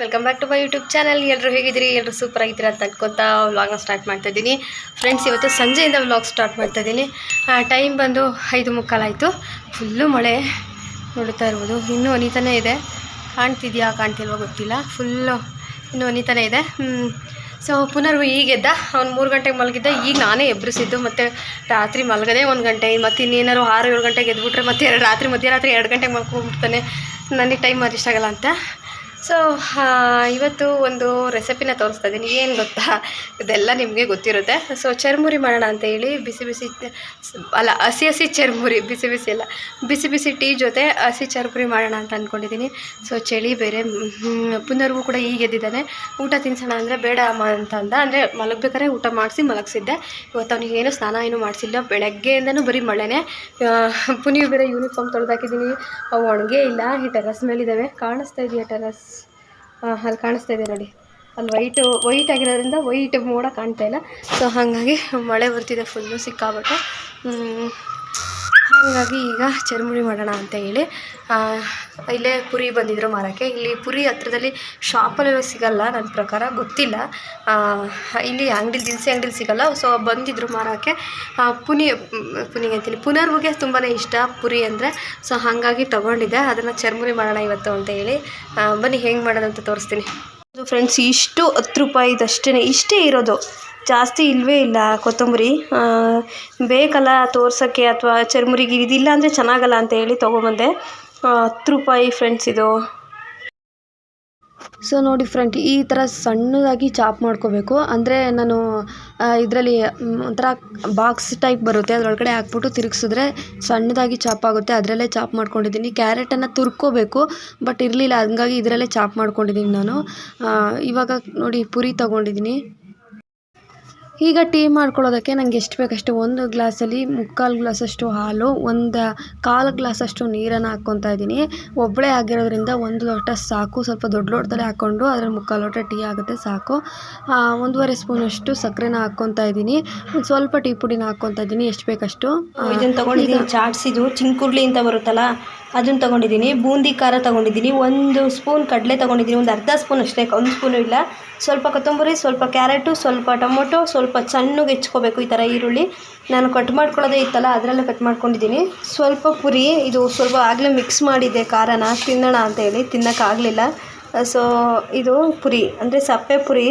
Welcome back to my YouTube channel ಎಲ್ಲರೂ ಹೇಗಿದ್ದೀರಿ? ಎಲ್ಲರೂ ಸೂಪರ್ ಆಗಿದ್ದೀರಾ ಅಂತ ಅನ್ಕೊತಾ ವ್ಲಾಗ್ನ ಸ್ಟಾರ್ಟ್ ಮಾಡ್ತಾ ಇದ್ದೀನಿ. ಫ್ರೆಂಡ್ಸ್ ಇವತ್ತು ಸಂಜೆಯಿಂದ ವ್ಲಾಗ್ ಸ್ಟಾರ್ಟ್ ಮಾಡ್ತಾ ಇದ್ದೀನಿ. ಟೈಮ್ ಬಂದು ಐದು ಮುಕ್ಕಾಲಾಯಿತು ಫುಲ್ಲು ಮಳೆ ನೋಡುತ್ತಾ ಇರ್ಬೋದು. ಇನ್ನೂ ಅನಿತಾನೇ ಇದೆ. ಕಾಣ್ತಿದ್ಯಾ, ಕಾಣ್ತಿಲ್ವೋ ಗೊತ್ತಿಲ್ಲ. ಫುಲ್ಲು ಇನ್ನೂ ಅನಿತಾನೇ ಇದೆ. ಸೊ ಪುನರ್ವು ಈಗೆದ್ದ ಅವ್ನು ಮೂರು ಗಂಟೆಗೆ ಮಲಗಿದ್ದ. ಈಗ ನಾನೇ ಎಬ್ಬರಿಸಿದ್ದು ಮತ್ತು ರಾತ್ರಿ ಮಲಗದೆ ಒಂದು ಗಂಟೆ. ಮತ್ತು ಇನ್ನೇನಾದ್ರು ಆರು ಏಳು ಗಂಟೆಗೆ ಎದ್ಬಿಟ್ರೆ ಮತ್ತೆ ರಾತ್ರಿ ಮಧ್ಯರಾತ್ರಿ ಎರಡು ಗಂಟೆಗೆ ಮಲ್ಕೊಂಡ್ಬಿಡ್ತಾನೆ. ನನಗೆ ಟೈಮ್ ಇಷ್ಟ ಆಗಲ್ಲ ಅಂತ. ಸೊ ಇವತ್ತು ಒಂದು ರೆಸಿಪಿನ ತೋರಿಸ್ತಾ ಇದ್ದೀನಿ ಏನು ಗೊತ್ತಾ? ಇದೆಲ್ಲ ನಿಮಗೆ ಗೊತ್ತಿರುತ್ತೆ. ಸೊ ಚರ್ಮುರಿ ಮಾಡೋಣ ಅಂತ ಹೇಳಿ ಬಿಸಿ ಬಿಸಿ ಅಲ್ಲ, ಹಸಿ ಹಸಿ ಚರ್ಮುರಿ, ಬಿಸಿ ಬಿಸಿ ಅಲ್ಲ, ಬಿಸಿ ಬಿಸಿ ಟೀ ಜೊತೆ ಹಸಿ ಚರ್ಮುರಿ ಮಾಡೋಣ ಅಂತ ಅಂದ್ಕೊಂಡಿದ್ದೀನಿ ಸೊ ಚಳಿ ಬೇರೆ ಪುನರ್ಗೂ ಕೂಡ ಈಗ ಎದ್ದಿದ್ದಾನೆ. ಊಟ ತಿನ್ಸೋಣ ಅಂದರೆ ಬೇಡ ಅಮ್ಮ ಅಂತ ಅಂದ. ಅಂದರೆ ಮಲಗಬೇಕಾದ್ರೆ ಊಟ ಮಾಡಿಸಿ ಮಲಗಿಸಿದ್ದೆ. ಇವತ್ತು ಅವನಿಗೆ ಏನು ಸ್ನಾನ ಏನೂ ಮಾಡಿಸಿಲ್ಲ. ಬೆಳಗ್ಗೆಯಿಂದನೂ ಬರೀ ಮಳೆನೇ. ಪುನಿಯು ಬೇರೆ ಯೂನಿಫಾರ್ಮ್ ತೊಳೆದಾಕಿದ್ದೀನಿ ಅವು ಒಣಗೇ ಇಲ್ಲ. ಈ ಟೆರಸ್ ಮೇಲಿದ್ದಾವೆ. ಕಾಣಿಸ್ತಾ ಇದೆಯಾ ಟೆರಸ್ ಅಲ್ಲಿ ಕಾಣಿಸ್ತಾ ಇದೆ ನೋಡಿ ಅಲ್ಲಿ ವೈಟು ವೈಟ್ ಆಗಿರೋದ್ರಿಂದ ವೈಟ್ ಮೋಡ ಕಾಣ್ತಾ ಇಲ್ಲ ಸೊ ಹಾಗಾಗಿ ಮಳೆ ಬರ್ತಿದೆ ಫುಲ್ಲು ಸಿಕ್ಕಾಬಿಟ್ಟು. ಹಾಗಾಗಿ ಈಗ ಚರ್ಮುರಿ ಮಾಡೋಣ ಅಂತ ಹೇಳಿ ಇಲ್ಲೇ ಪುರಿ ಬಂದಿದ್ರು ಮಾರೋಕ್ಕೆ. ಇಲ್ಲಿ ಪುರಿ ಹತ್ರದಲ್ಲಿ ಶಾಪಲ್ಲೆಲ್ಲ ಸಿಗಲ್ಲ, ನನ್ನ ಪ್ರಕಾರ ಗೊತ್ತಿಲ್ಲ. ಇಲ್ಲಿ ಅಂಗಡಿ ದಿನಸಿ ಅಂಗಡಿಲಿ ಸಿಗಲ್ಲ. ಸೊ ಬಂದಿದ್ರು ಮಾರೋಕ್ಕೆ. ಪುನಿ ಪುನಿ ಅಂತೀನಿ. ಪುನರ್ವಿಗೆ ತುಂಬಾ ಇಷ್ಟ ಪುರಿ ಅಂದರೆ. ಸೊ ಹಾಗಾಗಿ ತೊಗೊಂಡಿದ್ದೆ. ಅದನ್ನು ಚರ್ಮುರಿ ಮಾಡೋಣ ಇವತ್ತು ಅಂತ ಹೇಳಿ. ಬನ್ನಿ, ಹೆಂಗೆ ಅಂತ ತೋರಿಸ್ತೀನಿ. ಫ್ರೆಂಡ್ಸ್ ಇಷ್ಟು ಹತ್ತು ರೂಪಾಯಿದಷ್ಟೇ ಇಷ್ಟೇ ಇರೋದು. ಜಾಸ್ತಿ ಇಲ್ಲವೇ ಇಲ್ಲ ಕೊತ್ತಂಬರಿ. ಬೇಕಲ್ಲ ತೋರ್ಸೋಕ್ಕೆ ಅಥವಾ ಚರ್ಮುರಿಗೆ ಇದಿಲ್ಲ ಅಂದರೆ ಚೆನ್ನಾಗಲ್ಲ ಅಂತ ಹೇಳಿ ತೊಗೊಬಂದೆ. ಹತ್ತು ರೂಪಾಯಿ ಫ್ರೆಂಡ್ಸ್ ಇದು. ಸೊ ನೋಡಿ ಫ್ರೆಂಡ್ ಈ ಥರ ಸಣ್ಣದಾಗಿ ಚಾಪ್ ಮಾಡ್ಕೋಬೇಕು. ಅಂದರೆ ನಾನು ಇದರಲ್ಲಿ ಒಂಥರ ಬಾಕ್ಸ್ ಟೈಪ್ ಬರುತ್ತೆ. ಅದರೊಳಗಡೆ ಹಾಕ್ಬಿಟ್ಟು ತಿರುಗಿಸಿದ್ರೆ ಸಣ್ಣದಾಗಿ ಚಾಪ್ ಆಗುತ್ತೆ. ಅದರಲ್ಲೇ ಚಾಪ್ ಮಾಡ್ಕೊಂಡಿದ್ದೀನಿ. ಕ್ಯಾರೆಟನ್ನು ತುರ್ಕೋಬೇಕು ಬಟ್ ಇರಲಿಲ್ಲ. ಹಂಗಾಗಿ ಇದರಲ್ಲೇ ಚಾಪ್ ಮಾಡ್ಕೊಂಡಿದ್ದೀನಿ ನಾನು. ಇವಾಗ ನೋಡಿ ಪುರಿ ತೊಗೊಂಡಿದ್ದೀನಿ. ಈಗ ಟೀ ಮಾಡ್ಕೊಳ್ಳೋದಕ್ಕೆ ನನಗೆ ಎಷ್ಟು ಬೇಕಷ್ಟು ಒಂದು ಗ್ಲಾಸಲ್ಲಿ ಮುಕ್ಕಾಲು ಗ್ಲಾಸಷ್ಟು ಹಾಲು ಒಂದು ಕಾಲು ಗ್ಲಾಸಷ್ಟು ನೀರನ್ನು ಹಾಕ್ಕೊತಾ ಇದ್ದೀನಿ. ಒಬ್ಬಳೇ ಆಗಿರೋದ್ರಿಂದ ಒಂದು ಲೋಟ ಸಾಕು ಸ್ವಲ್ಪ ದೊಡ್ಡ ಲೋಟದಲ್ಲಿ ಹಾಕ್ಕೊಂಡು ಅದ್ರಲ್ಲಿ ಮುಕ್ಕಾಲು ಲೋಟ ಟೀ ಆಗುತ್ತೆ ಸಾಕು. ಒಂದೂವರೆ ಸ್ಪೂನಷ್ಟು ಸಕ್ಕರೆನ ಹಾಕ್ಕೊತಾ ಇದ್ದೀನಿ. ಒಂದು ಸ್ವಲ್ಪ ಟೀ ಪುಡಿನ ಹಾಕ್ಕೊತಾ ಇದ್ದೀನಿ ಎಷ್ಟು ಬೇಕಷ್ಟು. ಇದನ್ನು ತಗೊಂಡಿದ್ದೀನಿ ಚಾಟ್ಸಿದು. ಇದು ಚಿಂಕುರ್ಲಿ ಅಂತ ಬರುತ್ತಲ್ಲ ಅದನ್ನು ತೊಗೊಂಡಿದ್ದೀನಿ, ಬೂಂದಿ ಖಾರ ತೊಗೊಂಡಿದ್ದೀನಿ, ಒಂದು ಸ್ಪೂನ್ ಕಡಲೆ ತಗೊಂಡಿದ್ದೀನಿ, ಒಂದು ಅರ್ಧ ಸ್ಪೂನ್ ಅಷ್ಟೇ, ಒಂದು ಸ್ಪೂನು ಇಲ್ಲ. ಸ್ವಲ್ಪ ಕೊತ್ತಂಬರಿ, ಸ್ವಲ್ಪ ಕ್ಯಾರೆಟು, ಸ್ವಲ್ಪ ಟೊಮೊಟೊ, ಸ್ವಲ್ಪ ಸಣ್ಣಗೆ ಹೆಚ್ಕೋಬೇಕು ಈ ಥರ ಈರುಳ್ಳಿ. ನಾನು ಕಟ್ ಮಾಡ್ಕೊಳ್ಳೋದೇ ಇತ್ತಲ್ಲ, ಅದರಲ್ಲೇ ಕಟ್ ಮಾಡ್ಕೊಂಡಿದ್ದೀನಿ. ಸ್ವಲ್ಪ ಪುರಿ, ಇದು ಸ್ವಲ್ಪ ಆಗಲೇ ಮಿಕ್ಸ್ ಮಾಡಿದ್ದೆ, ಖಾರನ, ತಿನ್ನೋಣ ಅಂತ ಹೇಳಿ ತಿನ್ನೋಕ್ಕಾಗಲಿಲ್ಲ ಸೊ ಇದು ಪುರಿ, ಅಂದರೆ ಸಪ್ಪೆ ಪುರಿ,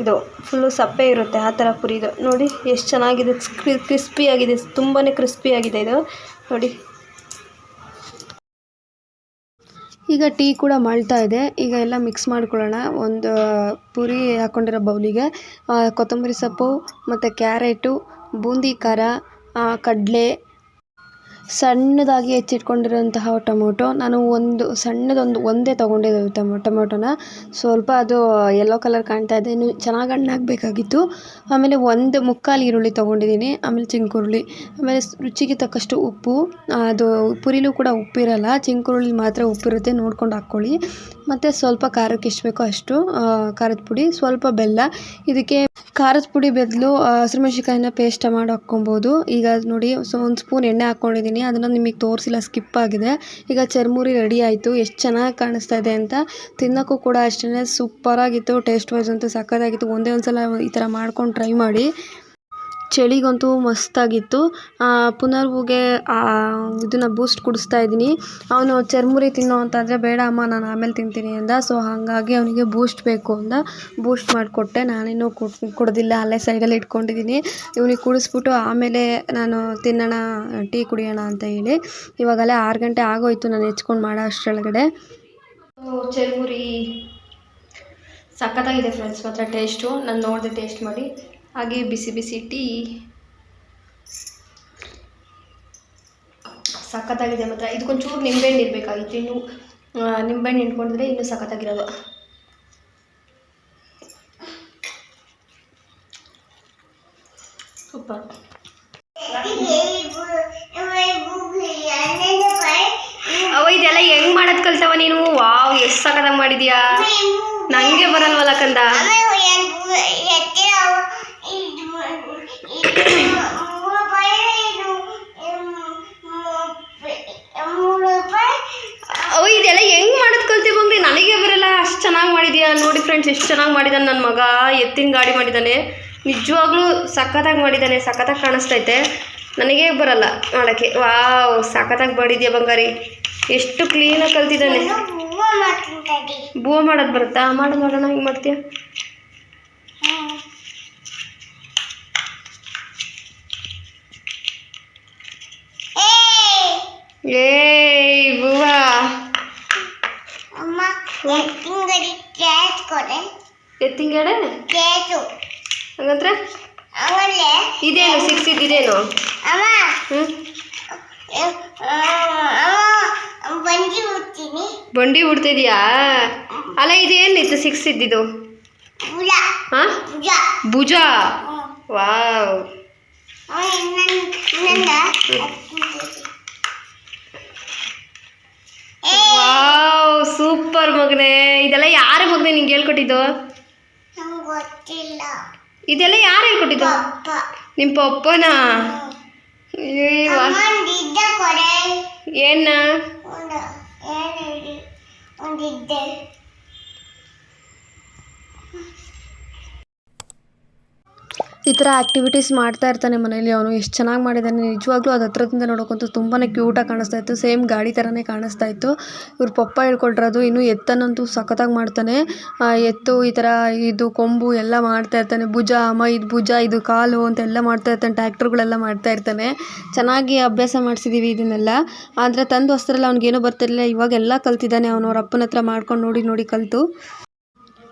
ಇದು ಫುಲ್ಲು ಸಪ್ಪೆ ಇರುತ್ತೆ, ಆ ಥರ ಪುರಿ ಇದು. ನೋಡಿ, ಎಷ್ಟು ಚೆನ್ನಾಗಿದೆ ಕ್ರಿಸ್ಪಿಯಾಗಿದೆ ತುಂಬಾ ಕ್ರಿಸ್ಪಿಯಾಗಿದೆ ಇದು. ನೋಡಿ. ಈಗ ಟೀ ಕೂಡ ಮಳ್ತಾ ಇದೆ. ಈಗ ಎಲ್ಲ ಮಿಕ್ಸ್ ಮಾಡ್ಕೊಳ್ಳೋಣ. ಒಂದು ಪುರಿ ಹಾಕ್ಕೊಂಡಿರೋ ಬೌಲಿಗೆ ಕೊತ್ತಂಬರಿ ಸೊಪ್ಪು, ಮತ್ತು ಕ್ಯಾರೆಟು, ಬೂಂದಿ ಖಾರ ಕಡಲೆ ಸಣ್ಣದಾಗಿ ಹೆಚ್ಚಿಟ್ಕೊಂಡಿರುವಂತಹ ಟೊಮೊಟೊ. ನಾನು ಒಂದು ಸಣ್ಣದೊಂದು ಒಂದೇ ತೊಗೊಂಡಿದ್ದೆ ಟೊಮೊ ಟೊಮೊಟೊನ. ಸ್ವಲ್ಪ ಅದು ಯೆಲ್ಲೋ ಕಲರ್ ಕಾಣ್ತಾ ಇದೆ. ಇನ್ನು ಚೆನ್ನಾಗಿ ಹಣ್ಣಾಗಬೇಕಾಗಿತ್ತು. ಆಮೇಲೆ ಒಂದು ಮುಕ್ಕಾಲು ಈರುಳ್ಳಿ ತೊಗೊಂಡಿದ್ದೀನಿ. ಆಮೇಲೆ ಚಿಂಕುರುಳಿ ಆಮೇಲೆ ರುಚಿಗೆ ತಕ್ಕಷ್ಟು ಉಪ್ಪು. ಅದು ಪುರಿಲೂ ಕೂಡ ಉಪ್ಪಿರಲ್ಲ. ಚಿಂಕುರುಳ್ಳಿ ಮಾತ್ರ ಉಪ್ಪಿರುತ್ತೆ. ನೋಡ್ಕೊಂಡು ಹಾಕ್ಕೊಳ್ಳಿ. ಮತ್ತು ಸ್ವಲ್ಪ ಖಾರಕ್ಕೆ ಎಷ್ಟು ಬೇಕೋ ಅಷ್ಟು ಖಾರದ ಪುಡಿ, ಸ್ವಲ್ಪ ಬೆಲ್ಲ. ಇದಕ್ಕೆ ಖಾರದ ಪುಡಿ ಬದಲು ಹಸಿಮೆಣ್ಸಿಕಾಯಿನ ಪೇಸ್ಟ್ ಮಾಡಿ ಹಾಕ್ಕೊಬೋದು. ಈಗ ನೋಡಿ, ಸೊ, ಒಂದು ಸ್ಪೂನ್ ಎಣ್ಣೆ ಹಾಕ್ಕೊಂಡಿದ್ದೀನಿ ಅದನ್ನು ನಿಮಗೆ ತೋರಿಸಿಲ್ಲ ಸ್ಕಿಪ್ ಆಗಿದೆ. ಈಗ ಚರ್ಮುರಿ ರೆಡಿ ಆಯಿತು. ಎಷ್ಟು ಚೆನ್ನಾಗಿ ಕಾಣಿಸ್ತಾ ಇದೆ ಅಂತ ತಿನ್ನೋಕ್ಕೂ ಕೂಡ ಅಷ್ಟೇ ಸೂಪರಾಗಿತ್ತು ಟೇಸ್ಟ್ ವೈಸ್ ಅಂತೂ ಸಕ್ಕತ್ತಾಗಿತ್ತು. ಒಂದೇ ಒಂದು ಸಲ ಈ ಥರ ಮಾಡ್ಕೊಂಡು ಟ್ರೈ ಮಾಡಿ. ಚಳಿಗಂತೂ ಮಸ್ತಾಗಿತ್ತು. ಪುನರ್ವುಗೆ ಇದನ್ನು ಬೂಸ್ಟ್ ಕುಡಿಸ್ತಾ ಇದ್ದೀನಿ. ಅವನು ಚರ್ಮುರಿ ತಿನ್ನೋ ಅಂತಂದರೆ ಬೇಡ ಅಮ್ಮ, ನಾನು ಆಮೇಲೆ ತಿಂತೀನಿ ಅಂದ. ಸೊ ಹಾಗಾಗಿ ಅವನಿಗೆ ಬೂಸ್ಟ್ ಬೇಕು ಅಂದ. ಬೂಸ್ಟ್ ಮಾಡಿಕೊಟ್ಟೆ. ನಾನೇನು ಕುಡ್, ಕುಡ್ದಿಲ್ಲ. ಅಲ್ಲೇ ಸೈಡಲ್ಲಿ ಇಟ್ಕೊಂಡಿದ್ದೀನಿ. ಇವನಿಗೆ ಕುಡಿಸ್ಬಿಟ್ಟು ಆಮೇಲೆ ನಾನು ತಿನ್ನೋಣ, ಟೀ ಕುಡಿಯೋಣ ಅಂತ ಹೇಳಿ ಇವಾಗಲೇ ಆರು ಗಂಟೆ ಆಗೋಯ್ತು ನಾನು ಹೆಚ್ಕೊಂಡು ಮಾಡೋ ಅಷ್ಟರೊಳಗಡೆ. ಚರ್ಮುರಿ ಸಖತ್ತಾಗಿದೆ ಫ್ರೆಂಡ್ಸ್ ಮಾತ್ರ ಟೇಸ್ಟು ನಾನು ನೋಡಿದೆ ಟೇಸ್ಟ್ ಮಾಡಿ. ಹಾಗೆ ಬಿಸಿ ಬಿಸಿ ಟೀ. ಸಖತ್ತಾಗಿದೆ ಮಾತ್ರ. ಇದಕ್ಕೊಂಚೂರು ನಿಂಬೆಹಣ್ಣು ಇರಬೇಕಾಗಿತ್ತು. ಇನ್ನು ನಿಂಬೆಹಣ್ಣು ಇಟ್ಕೊಂಡಿದ್ರೆ ಇನ್ನೂ ಸಖತ್ತಾಗಿರೋದು. ಸೂಪರ್. ಅವ ಇದೆಲ್ಲ ಹೆಂಗ್ ಮಾಡೋದ್ ಕಲ್ತವ ನೀನು? ವಾವ್, ಎಷ್ಟು ಸಖತ್ತಾಗಿ ಮಾಡಿದ್ಯಾ? ನಂಗೆ ಬರಲ್ವಲ್ಲ ಕಂದ. ಇದೆಲ್ಲ ಹೆಂಗ್ ಮಾಡೋದು ಕಲ್ತೀವಿ ಬಂದ್ರಿ? ನನಗೆ ಬರಲ್ಲ. ಅಷ್ಟು ಚೆನ್ನಾಗಿ ಮಾಡಿದ್ಯಾ? ನೋಡಿ ಫ್ರೆಂಡ್ಸ್ ಎಷ್ಟು ಚೆನ್ನಾಗಿ ಮಾಡಿದ್ದಾನೆ ನನ್ನ ಮಗ. ಎತ್ತಿನ ಗಾಡಿ ಮಾಡಿದ್ದಾನೆ ನಿಜವಾಗ್ಲೂ ಸಖತ್ತಾಗಿ ಮಾಡಿದ್ದಾನೆ ಸಖತ್ತಾಗಿ ಕಾಣಿಸ್ತೈತೆ. ನನಗೆ ಬರಲ್ಲ ಮಾಡೋಕ್ಕೆ. ವಾವ್ ಸಖತ್ತಾಗಿ ಮಾಡಿದ್ಯಾ ಬಂಗಾರಿ. ಎಷ್ಟು ಕ್ಲೀನಾಗಿ ಕಲ್ತಿದ್ದಾನೆ. ಬೂವ ಮಾಡೋದು ಬರುತ್ತಾ? ಮಾಡು ಮಾಡೋಣ. ಹಿಂಗೆ ಮಾಡ್ತೀಯ? ಏಯ್. ಬೂವಾ ಎತ್ತಿಂಗಡಿ ಕ್ಯಾಚ್ ಕೊಡೆ. ಎತ್ತಿಂಗಡೆ ಕ್ಯಾಚು ಹಂಗಂದ್ರೆ? ಆಮೇಲೆ ಇದೇನು ಸಿಕ್ಸ್ ಇದೇನು? ಅಮ್ಮ. ಬಂದಿ ಬಿಡ್ತೀನಿ ಬಂಡಿ ಉಡ್ತಿದ್ಯಾ? ಅಲ್ಲ ಇದೇನಿತ್ತು ಸಿಕ್ಸ್ ಇದ್ದಿದ್ದು ಭುಜ. ಹಾಂ ಭುಜ. ವಾವ್. ವಾವ್. ಸೂಪರ್ ಮಗನೇ. ಇದೆಲ್ಲ ಯಾರ ಮಗನೇ ನಿಂಗೆ ಹೇಳ್ಕೊಟ್ಟಿದ್ದು? ಗೊತ್ತಿಲ್ಲ. ಇದೆಲ್ಲ ಯಾರು ಹೇಳ್ಕೊಟ್ಟಿದ್ದು? ನಿಮ್ಮ ಪಪ್ಪನಾ? ಏನ? ಒಂದಿದ್ದೆ. ಈ ಥರ ಆ್ಯಕ್ಟಿವಿಟೀಸ್ ಮಾಡ್ತಾ ಇರ್ತಾನೆ ಮನೇಲಿ ಅವನು. ಎಷ್ಟು ಚೆನ್ನಾಗಿ ಮಾಡಿದ್ದಾನೆ. ನಿಜವಾಗ್ಲೂ ಅದು ಹತ್ರದಿಂದ ನೋಡೋಕ್ಕಂತೂ ತುಂಬಾ ಕ್ಯೂಟಾಗಿ ಕಾಣಿಸ್ತಾ ಇತ್ತು. ಸೇಮ್ ಗಾಡಿ ಥರನೇ ಕಾಣಿಸ್ತಾ ಇತ್ತು. ಇವ್ರ ಪಪ್ಪ ಹೇಳ್ಕೊಟ್ಟಿರೋದು ಇನ್ನು ಎತ್ತನ್ನಂತೂ ಸಖತ್ತಾಗಿ ಮಾಡ್ತಾನೆ. ಎತ್ತು ಈ ಥರ ಇದು ಕೊಂಬು ಎಲ್ಲ ಮಾಡ್ತಾ ಇರ್ತಾನೆ. ಭುಜ, ಅಮ್ಮ ಇದು ಭುಜ, ಇದು ಕಾಲು ಅಂತೆಲ್ಲ ಮಾಡ್ತಾ ಇರ್ತಾನೆ. ಟ್ಯಾಕ್ಟ್ರುಗಳೆಲ್ಲ ಮಾಡ್ತಾ ಇರ್ತಾನೆ. ಚೆನ್ನಾಗಿ ಅಭ್ಯಾಸ ಮಾಡಿಸಿದ್ದೀವಿ ಇದನ್ನೆಲ್ಲ. ಆದರೆ ತಂದು ಹೊಸ್ದ್ರಲ್ಲಿ ಅವ್ನಿಗೇನೂ ಬರ್ತಿರಲಿಲ್ಲ. ಇವಾಗೆಲ್ಲ ಕಲ್ತಿದ್ದಾನೆ ಅವನು. ಅವ್ರ ಅಪ್ಪನ ಹತ್ರ ಮಾಡ್ಕೊಂಡು ನೋಡಿ ನೋಡಿ ಕಲಿತು.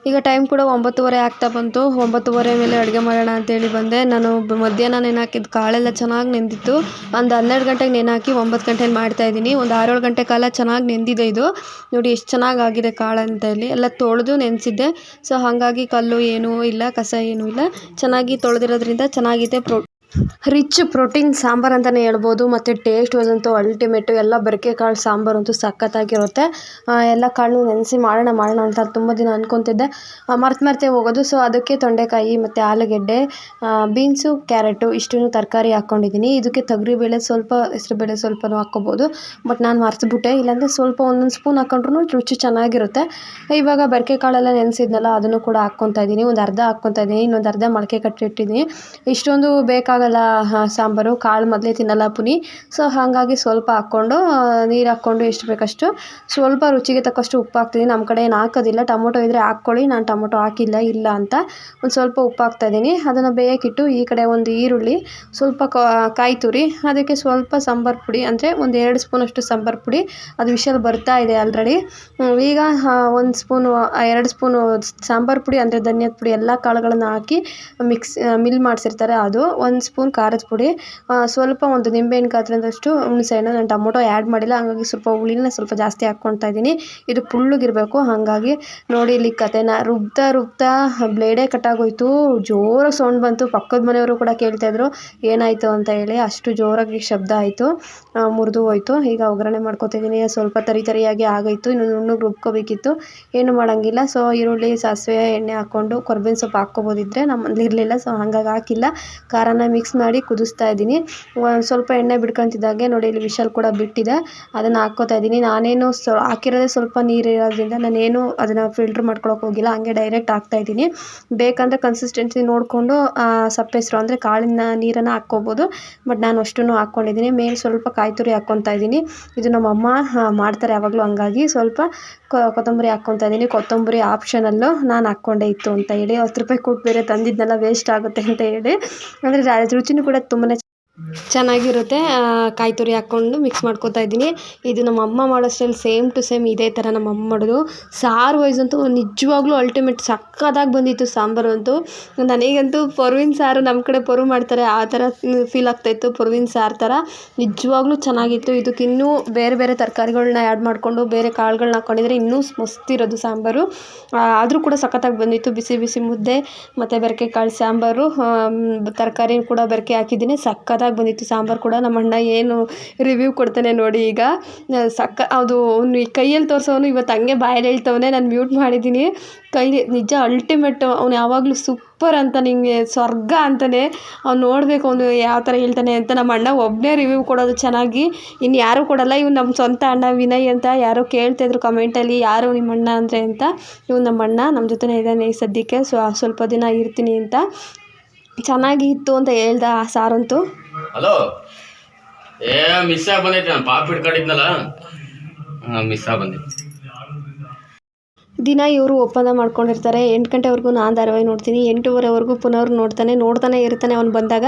ಈಗ ಟೈಮ್ ಕೂಡ ಒಂಬತ್ತುವರೆ ಆಗ್ತಾ ಬಂತು. ಒಂಬತ್ತುವರೆ ಮೇಲೆ ಅಡುಗೆ ಮಾಡೋಣ ಅಂತೇಳಿ ಬಂದೆ. ನಾನು ಮಧ್ಯಾಹ್ನ ನೆನಾಕಿದ ಕಾಳೆಲ್ಲ ಚೆನ್ನಾಗಿ ನೆಂದಿತ್ತು. ಒಂದು ಹನ್ನೆರಡು ಗಂಟೆಗೆ ನೆನಾಕಿ ಒಂಬತ್ತು ಗಂಟೆಲಿ ಮಾಡ್ತಾ ಇದ್ದೀನಿ. ಒಂದು ಆರೇಳು ಗಂಟೆ ಕಾಲ ಚೆನ್ನಾಗಿ ನೆಂದಿದೆ ಇದು. ನೋಡಿ ಎಷ್ಟು ಚೆನ್ನಾಗಿ ಆಗಿದೆ ಕಾಳು ಅಂತ ಹೇಳಿ. ಎಲ್ಲ ತೊಳೆದು ನೆನೆಸಿದ್ದೆ. ಸೊ ಹಾಗಾಗಿ ಕಲ್ಲು ಏನೂ ಇಲ್ಲ, ಕಸ ಏನೂ ಇಲ್ಲ. ಚೆನ್ನಾಗಿ ತೊಳೆದಿರೋದ್ರಿಂದ ಚೆನ್ನಾಗಿದೆ ಪ್ರೊ ರಿಚ್ ಪ್ರೋಟೀನ್ ಸಾಂಬಾರು ಅಂತಲೇ ಹೇಳ್ಬೋದು, ಮತ್ತು ಟೇಸ್ಟ್ ವೈಸಂತೂ ಅಲ್ಟಿಮೇಟು ಎಲ್ಲ ಬೆರಕೆ ಕಾಳು ಸಾಂಬಾರು ಅಂತೂ ಸಖತ್ತಾಗಿರುತ್ತೆ. ಎಲ್ಲ ಕಾಳು ನೆನೆಸಿ ಮಾಡೋಣ ಮಾಡೋಣ ಅಂತ ತುಂಬ ದಿನ ಅಂದ್ಕೊತಿದ್ದೆ ಮರ್ತು ಮರ್ತೆ ಹೋಗೋದು ಸೊ ಅದಕ್ಕೆ ತೊಂಡೆಕಾಯಿ ಮತ್ತು ಆಲೂಗೆಡ್ಡೆ ಬೀನ್ಸು, ಕ್ಯಾರೆಟು, ಇಷ್ಟನ್ನು ತರಕಾರಿ ಹಾಕ್ಕೊಂಡಿದ್ದೀನಿ. ಇದಕ್ಕೆ ತೊಗರಿಬೇಳೆ ಸ್ವಲ್ಪ, ಹೆಸರುಬೇಳೆ ಸ್ವಲ್ಪನೂ ಹಾಕ್ಕೊಬೋದು. ಬಟ್ ನಾನು ಮರೆತುಬಿಟ್ಟೆ, ಇಲ್ಲಾಂದರೆ ಸ್ವಲ್ಪ ಒಂದೊಂದು ಸ್ಪೂನ್ ಹಾಕ್ಕೊಂಡ್ರು ರುಚಿ ಚೆನ್ನಾಗಿರುತ್ತೆ. ಇವಾಗ ಬೆರಕೆ ಕಾಳೆಲ್ಲ ನೆನೆಸಿದ್ನಲ್ಲ, ಅದನ್ನು ಕೂಡ ಹಾಕ್ಕೊತಾ ಇದ್ದೀನಿ. ಒಂದು ಅರ್ಧ ಹಾಕ್ಕೊತಾ ಇದ್ದೀನಿ, ಇನ್ನೊಂದು ಅರ್ಧ ಮೊಳಕೆ ಕಟ್ಟಿಟ್ಟಿದ್ದೀನಿ ಇಷ್ಟೊಂದು ಬೇಕಾಗಲ್ಲ ಆ, ಸಾಂಬಾರು ಕಾಳು ಮೊದಲೇ ತಿನ್ನಲ್ಲ ಪುನಿ. ಸೊ ಹಾಗಾಗಿ ಸ್ವಲ್ಪ ಹಾಕ್ಕೊಂಡು ನೀರು ಹಾಕ್ಕೊಂಡು ಎಷ್ಟು ಬೇಕಷ್ಟು ಸ್ವಲ್ಪ ರುಚಿಗೆ ತಕ್ಕಷ್ಟು ಉಪ್ಪು ಹಾಕ್ತೀನಿ. ನಮ್ಮ ಕಡೆ ಏನು ಹಾಕೋದಿಲ್ಲ. ಟೊಮೊಟೊ ಇದ್ದರೆ ಹಾಕ್ಕೊಳ್ಳಿ. ನಾನು ಟೊಮೊಟೊ ಹಾಕಿಲ್ಲ ಇಲ್ಲ ಅಂತ ಒಂದು ಸ್ವಲ್ಪ ಉಪ್ಪು ಹಾಕ್ತಾ ಇದ್ದೀನಿ. ಅದನ್ನು ಬೇಯಕ್ಕಿಟ್ಟು ಈ ಕಡೆ ಒಂದು ಈರುಳ್ಳಿ ಸ್ವಲ್ಪ ಕಾಯಿ ತುರಿ ಅದಕ್ಕೆ ಸ್ವಲ್ಪ ಸಾಂಬಾರು ಪುಡಿ ಅಂದರೆ ಒಂದು ಎರಡು ಸ್ಪೂನಷ್ಟು ಸಾಂಬಾರು ಪುಡಿ. ಅದು ವಿಷಲ್ ಬರ್ತಾ ಇದೆ ಆಲ್ರೆಡಿ. ಈಗ ಒಂದು ಸ್ಪೂನು ಎರಡು ಸ್ಪೂನು ಸಾಂಬಾರು ಪುಡಿ ಅಂದರೆ ಧನಿಯಾದ ಪುಡಿ ಎಲ್ಲ ಕಾಳುಗಳನ್ನು ಹಾಕಿ ಮಿಕ್ಸ್ ಮಿಲ್ ಮಾಡಿಸಿರ್ತಾರೆ ಅದು. ಒಂದು ಸ್ಪೂನ್ ಖಾರದ ಪುಡಿ ಸ್ವಲ್ಪ ಒಂದು ನಿಂಬೆಹಣ್ಣು ಗಾತ್ರದಷ್ಟು ಹುಣಸೆಹಣ್ಣು, ನಾನು ಟೊಮೊಟೊ ಆ್ಯಡ್ ಮಾಡಿಲ್ಲ, ಹಾಗಾಗಿ ಸ್ವಲ್ಪ ಹುಳಿನ ಸ್ವಲ್ಪ ಜಾಸ್ತಿ ಹಾಕ್ಕೊಳ್ತಾ ಇದ್ದೀನಿ. ಇದು ಪುಳ್ಳಗಿರಬೇಕು, ಹಾಗಾಗಿ ನೋಡಿ ಇಲ್ಲಿ ಕತೆನ ರುಬ್ತಾ ರುಬ್ತಾ ಬ್ಲೇಡೇ ಕಟ್ಟಾಗೋಯ್ತು ಜೋರಾಗಿ ಸೌಂಡ್ ಬಂತು, ಪಕ್ಕದ ಮನೆಯವರು ಕೂಡ ಕೇಳ್ತಾಯಿದ್ರು ಏನಾಯಿತು ಅಂತ ಹೇಳಿ. ಅಷ್ಟು ಜೋರಾಗಿ ಶಬ್ದ ಆಯಿತು ಮುರಿದು ಹೋಯ್ತು. ಈಗ ಒಗ್ಗರಣೆ ಮಾಡ್ಕೊತಿದ್ದೀನಿ ಸ್ವಲ್ಪ ತರಿ ತರಿಯಾಗಿ ಆಗೋಯ್ತು, ಇನ್ನು ನುಣ್ಣಗೆ ರುಬ್ಕೋಬೇಕಿತ್ತು. ಏನು ಮಾಡೋಂಗಿಲ್ಲ, ಸೊ ಈರುಳ್ಳಿ, ಸಾಸಿವೆ ಎಣ್ಣೆ ಹಾಕ್ಕೊಂಡು ಕೊರ್ಬೇವಿನ ಸೊಪ್ಪು ಹಾಕ್ಕೊಬೋದಿದ್ರೆ ನಮ್ಮಲ್ಲಿ ಇರಲಿಲ್ಲ, ಸೊ ಹಾಗಾಗಿ ಹಾಕಿಲ್ಲ. ಖಾರನ ಮಿಕ್ಸ್ ಮಾಡಿ ಕುದಿಸ್ತಾ ಇದ್ದೀನಿ. ಸ್ವಲ್ಪ ಎಣ್ಣೆ ಬಿಡ್ಕೊತಿದ್ದಾಗೆ ನೋಡಿ ಇಲ್ಲಿ ವಿಶಲ್ ಕೂಡ ಬಿಟ್ಟಿದೆ. ಅದನ್ನು ಹಾಕ್ಕೋತಾ ಇದ್ದೀನಿ. ನಾನೇನು ಸೊ ಹಾಕಿರೋದೇ ಸ್ವಲ್ಪ ನೀರು ಇರೋದ್ರಿಂದ ನಾನೇನು ಅದನ್ನು ಫಿಲ್ಟ್ರ್ ಮಾಡ್ಕೊಳಕ್ಕೆ ಹೋಗಿಲ್ಲ. ಹಂಗೆ ಡೈರೆಕ್ಟ್ ಹಾಕ್ತಾ ಇದ್ದೀನಿ. ಬೇಕಂದರೆ ಕನ್ಸಿಸ್ಟೆನ್ಸಿ ನೋಡಿಕೊಂಡು ಸಪ್ಪೆಸ್ರು ಅಂದರೆ ಕಾಳಿನ ನೀರನ್ನು ಹಾಕ್ಕೋಬೋದು. ಬಟ್ ನಾನು ಅಷ್ಟೂ ಹಾಕ್ಕೊಂಡಿದ್ದೀನಿ. ಮೇಲೆ ಸ್ವಲ್ಪ ಕಾಯಿ ತುರಿ ಹಾಕ್ಕೊತಾ ಇದ್ದೀನಿ. ಇದು ನಮ್ಮಮ್ಮ ಮಾಡ್ತಾರೆ ಯಾವಾಗಲೂ ಹಂಗಾಗಿ. ಸ್ವಲ್ಪ ಕೊತ್ತಂಬರಿ ಹಾಕ್ಕೊತಾ ಇದ್ದೀನಿ. ಕೊತ್ತಂಬರಿ ಆಪ್ಷನಲ್ಲೂ ನಾನು ಹಾಕ್ಕೊಂಡೆ ಇತ್ತು ಅಂತ ಹೇಳಿ. ಹತ್ತು ರೂಪಾಯಿ ಕೊಟ್ಟು ಬೇರೆ ತಂದಿದ್ನಲ್ಲ ವೇಸ್ಟ್ ಆಗುತ್ತೆ ಅಂತ ಹೇಳಿ. ಅಂದರೆ ರುಚಿನೂ ಕೂಡ ತುಂಬಾ ಚೆನ್ನಾಗಿರುತ್ತೆ. ಕಾಯಿ ತುರಿ ಹಾಕ್ಕೊಂಡು ಮಿಕ್ಸ್ ಮಾಡ್ಕೊತಾ ಇದ್ದೀನಿ. ಇದು ನಮ್ಮ ಅಮ್ಮ ಮಾಡೋ ಸ್ಟೈಲ್ ಸೇಮ್ ಟು ಸೇಮ್ ಇದೇ ಥರ ನಮ್ಮ ಅಮ್ಮ ಮಾಡೋದು. ಸಾರು ವೈಸ್ ಅಂತೂ ನಿಜವಾಗ್ಲೂ ಅಲ್ಟಿಮೇಟ್ ಸಕ್ಕದಾಗಿ ಬಂದಿತ್ತು ಸಾಂಬಾರು ಅಂತೂ. ನನಗಂತೂ ಪೊರ್ವಿನ ಸಾರು ನಮ್ಮ ಕಡೆ ಪೊರು ಮಾಡ್ತಾರೆ. ಆ ಥರ ಫೀಲ್ ಆಗ್ತಾಯಿತ್ತು ಪೊರ್ವಿನ ಸಾರು ಥರ ನಿಜವಾಗ್ಲೂ ಚೆನ್ನಾಗಿತ್ತು. ಇದಕ್ಕೆ ಇನ್ನೂ ಬೇರೆ ಬೇರೆ ತರಕಾರಿಗಳ್ನ ಆ್ಯಡ್ ಮಾಡಿಕೊಂಡು ಬೇರೆ ಕಾಳುಗಳ್ನ ಹಾಕ್ಕೊಂಡಿದ್ರೆ ಇನ್ನೂ ಮಸ್ತಿರೋದು ಸಾಂಬಾರು. ಆದರೂ ಕೂಡ ಸಖತ್ತಾಗಿ ಬಂದಿತ್ತು. ಬಿಸಿ ಬಿಸಿ ಮುದ್ದೆ, ಮತ್ತು ಬೆರಕೆ ಕಾಳು ಸಾಂಬಾರು ತರಕಾರಿ ಕೂಡ ಬೆರಕೆ ಹಾಕಿದ್ದೀನಿ. ಸಖತ್ತಾಗಿ ಬಂದಿತ್ತು ಸಾಂಬಾರು ಕೂಡ ನಮ್ಮ ಅಣ್ಣ ಏನು ರಿವ್ಯೂ ಕೊಡ್ತಾನೆ ನೋಡಿ ಈಗ. ಸಕ್ಕ, ಅದು ಅವ್ನು ಕೈಯಲ್ಲಿ ತೋರಿಸೋನು ಇವತ್ತು ಹಂಗೆ ಬಾಯಲ್ಲಿ ಹೇಳ್ತವನೆ, ನಾನು ಮ್ಯೂಟ್ ಮಾಡಿದ್ದೀನಿ. ಕೈಲಿ ನಿಜ ಅಲ್ಟಿಮೇಟ್ ಅವ್ನು ಯಾವಾಗಲೂ ಸೂಪರ್ ಅಂತ ನಿಂಗೆ, ಸ್ವರ್ಗ ಅಂತಾನೆ ಅವ್ನು ನೋಡಬೇಕು ಅವನು ಯಾವ ಥರ ಹೇಳ್ತಾನೆ ಅಂತ. ನಮ್ಮ ಅಣ್ಣ ಒಬ್ಬನೇ ರಿವ್ಯೂ ಕೊಡೋದು ಚೆನ್ನಾಗಿ ಇನ್ನು ಯಾರೂ ಕೊಡಲ್ಲ, ಇವ್ನು ನಮ್ಮ ಸ್ವಂತ ಅಣ್ಣ ವಿನಯ್ ಅಂತ ಯಾರೋ ಕೇಳ್ತಾಯಿದ್ರು ಕಮೆಂಟಲ್ಲಿ ಯಾರು ನಿಮ್ಮ ಅಣ್ಣ ಅಂದರೆ ಅಂತ. ಇವ್ನು ನಮ್ಮ ಅಣ್ಣ, ನಮ್ಮ ಜೊತೆನೇ ಇದ್ದಾನೆ ಈ ಸದ್ಯಕ್ಕೆ ಸ್ವ ಸ್ವಲ್ಪ ದಿನ ಇರ್ತೀನಿ ಅಂತ. ಚೆನ್ನಾಗಿ ಇತ್ತು ಅಂತ ಹೇಳ್ದ ಆ ಸಾರಂತೂ. ಹಲೋ ಏ ಮಿಸ್ ಆಗಿ ಬಂದೈತೆ ನಾನು ಪಾಪ್ ಹಿಡ್ಕೊಂಡಿದ್ನಲ್ಲ ಮಿಸ್ ಆಗಿ ಬಂದೈತೆ ದಿನ ಇವರು ಒಪ್ಪಂದ ಮಾಡ್ಕೊಂಡಿರ್ತಾರೆ. ಎಂಟು ಗಂಟೆವರೆಗೂ ನಾನು ಧಾರಾವಾಹಿ ನೋಡ್ತೀನಿ. ಎಂಟೂವರೆವರೆಗೂ ಪುನರ್ ನೋಡ್ತಾನೆ ನೋಡ್ತಾನೆ ಇರ್ತಾನೆ ಅವ್ನು ಬಂದಾಗ.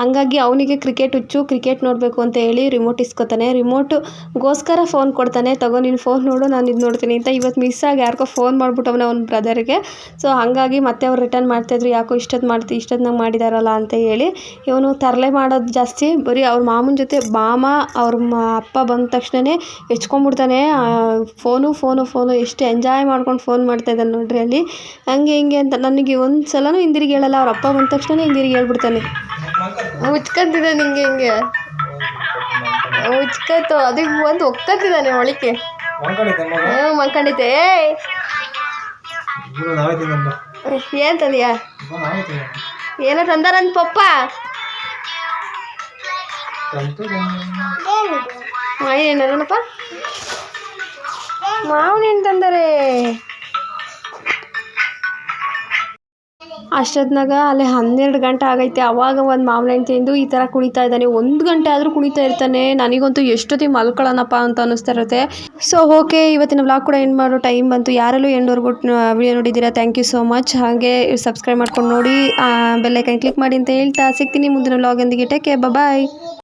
ಹಂಗಾಗಿ ಅವನಿಗೆ ಕ್ರಿಕೆಟ್ ಹುಚ್ಚು ಕ್ರಿಕೆಟ್ ನೋಡಬೇಕು ಅಂತ ಹೇಳಿ ರಿಮೋಟ್ ಇಸ್ಕೊತಾನೆ. ರಿಮೋಟ್ಗೋಸ್ಕರ ಫೋನ್ ಕೊಡ್ತಾನೆ. ತಗೋ, ನೀನು ಫೋನ್ ನೋಡು, ನಾನು ಇದು ನೋಡ್ತೀನಿ ಅಂತ. ಇವತ್ತು ಮಿಸ್ ಆಗಿ ಯಾರಿಗೋ ಫೋನ್ ಮಾಡ್ಬಿಟ್ಟವನೆ ಅವ್ನ ಬ್ರದರ್ಗೆ ಸೊ ಹಾಗಾಗಿ ಮತ್ತೆ ಅವ್ರು ರಿಟರ್ನ್ ಮಾಡ್ತಾಯಿದ್ರು ಯಾಕೋ ಇಷ್ಟೊತ್ತು ಮಾಡ್ತಿ ಇಷ್ಟೊತ್ತಿನಾಗ ಮಾಡಿದಾರಲ್ಲ ಅಂತ ಹೇಳಿ ಇವನು ತರಲೆ ಮಾಡೋದು ಜಾಸ್ತಿ. ಬರೀ ಅವ್ರ ಮಾಮನ ಜೊತೆ ಮಾಮ ಅವ್ರ ಅಪ್ಪ ಬಂದ ತಕ್ಷಣವೇ ಹೆಚ್ಕೊಂಡ್ಬಿಡ್ತಾನೆ. ಫೋನು ಫೋನು ಫೋನು ಎಷ್ಟು ಎಂಜಾಯ್ ಮಾಡ್ಕೊಂಡು ಫೋನ್ ಮಾಡ್ತಾ ಇದ್ದಾನೆ ನೋಡ್ರಿ ಅಲ್ಲಿ. ಹಂಗೆ ಹಿಂಗೆ ಅಂತ ನನಗೆ ಒಂದು ಸಲನೂ ಹಿಂದಿರುಗಿ ಹೇಳಲ್ಲ, ಅವ್ರ ಅಪ್ಪ ಬಂದ ತಕ್ಷಣ ಹಿಂದಿರುಗಿ ಹೇಳ್ಬಿಡ್ತಾನೆ. ಮುಚ್ಕಂತಿದ್ದೆ ಹಿಂಗೆ. ಹಿಂಗೆ ಮುಚ್ಕತ್ತು ಅದಕ್ಕೆ ಬಂದು ಒಕ್ಕತ್ತಿದ್ದಾನೆ ಒಳಿಕೆ ಹ್ಞೂ ಮಲ್ಕೊಂಡಿದ್ದೆ. ಏನ್ ತಂದಿಯಾ ಏನೋ ತಂದಾರಂತ ಪಪ್ಪ. ಏನಪ್ಪ ಮಾವನೇನು ತಂದಾರೆ? ಅಷ್ಟೊತ್ನಾಗ ಅಲ್ಲಿ ಹನ್ನೆರಡು ಗಂಟೆ ಆಗೈತೆ. ಅವಾಗ ಒಂದು ಮಾವ್ನ ತಿಂದು ಈ ಥರ ಕುಣಿತಾ ಇದ್ದಾನೆ. ಒಂದು ಗಂಟೆ ಆದರೂ ಕುಣಿತಾ ಇರ್ತಾನೆ. ನನಗಂತೂ ಎಷ್ಟೊತ್ತಿಗೆ ಮಲ್ಕೊಳ್ಳೋಣಪ್ಪ ಅಂತ ಅನ್ನಿಸ್ತಾ ಇರುತ್ತೆ. ಸೊ ಓಕೆ ಇವತ್ತಿನ ವ್ಲಾಗ್ ಕೂಡ ಏನು ಮಾಡೋ ಟೈಮ್ ಬಂತು. ಯಾರಲ್ಲೂ ಎಂಡ್ವರೆಗೂ ವಿಡಿಯೋ ನೋಡಿದ್ದೀರಾ? ಥ್ಯಾಂಕ್ ಯು ಸೋ ಮಚ್ ಹಾಗೆ ಸಬ್ಸ್ಕ್ರೈಬ್ ಮಾಡ್ಕೊಂಡು ನೋಡಿ. ಬೆಲ್ಲೈಕನ್ ಕ್ಲಿಕ್ ಮಾಡಿ ಅಂತ ಹೇಳ್ತಾ ಸಿಗ್ತೀನಿ ಮುಂದಿನ ವ್ಲಾಗ್ ಎಂದಿಗೆ ಟೇಕ್ ಬಾಯ್